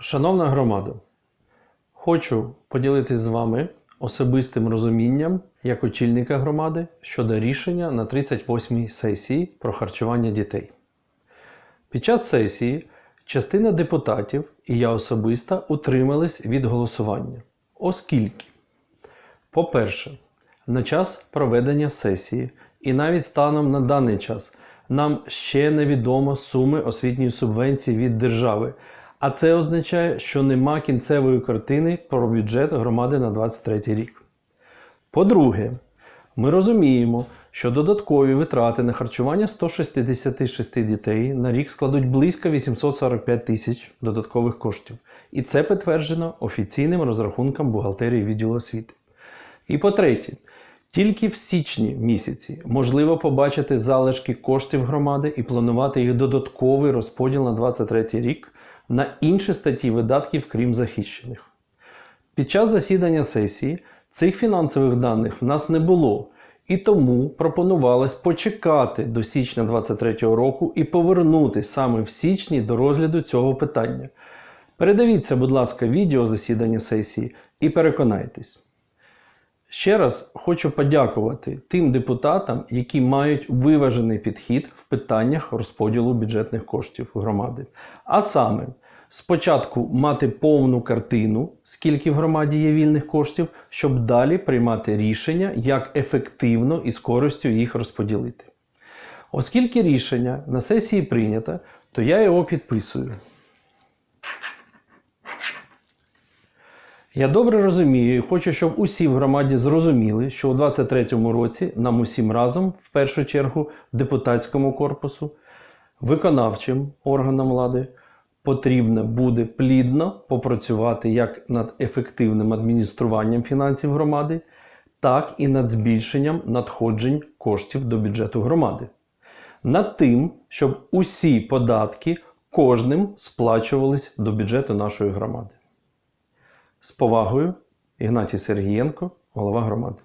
Шановна громада, хочу поділитись з вами особистим розумінням як очільника громади щодо рішення на 38-й сесії про харчування дітей. Під час сесії частина депутатів і я особисто утримались від голосування, оскільки, по-перше, на час проведення сесії і навіть станом на даний час нам ще невідомо суми освітньої субвенції від держави, а це означає, що нема кінцевої картини про бюджет громади на 2023 рік. По-друге, ми розуміємо, що додаткові витрати на харчування 166 дітей на рік складуть близько 845 тисяч додаткових коштів. І це підтверджено офіційним розрахунком бухгалтерії відділу освіти. І по-третє, тільки в січні місяці можливо побачити залишки коштів громади і планувати їх додатковий розподіл на 2023 рік на інші статті видатків, крім захищених. Під час засідання сесії цих фінансових даних в нас не було, і тому пропонувалось почекати до січня 2023 року і повернути саме в січні до розгляду цього питання. Передивіться, будь ласка, відео засідання сесії і переконайтесь. Ще раз хочу подякувати тим депутатам, які мають виважений підхід в питаннях розподілу бюджетних коштів громади. А саме, спочатку мати повну картину, скільки в громаді є вільних коштів, щоб далі приймати рішення, як ефективно і з користю їх розподілити. Оскільки рішення на сесії прийнято, то я його підписую. Я добре розумію і хочу, щоб усі в громаді зрозуміли, що у 2023 році нам усім разом, в першу чергу, депутатському корпусу, виконавчим органам влади, потрібно буде плідно попрацювати як над ефективним адмініструванням фінансів громади, так і над збільшенням надходжень коштів до бюджету громади. Над тим, щоб усі податки кожним сплачувались до бюджету нашої громади. З повагою, Ігнатій Сергієнко, голова громади.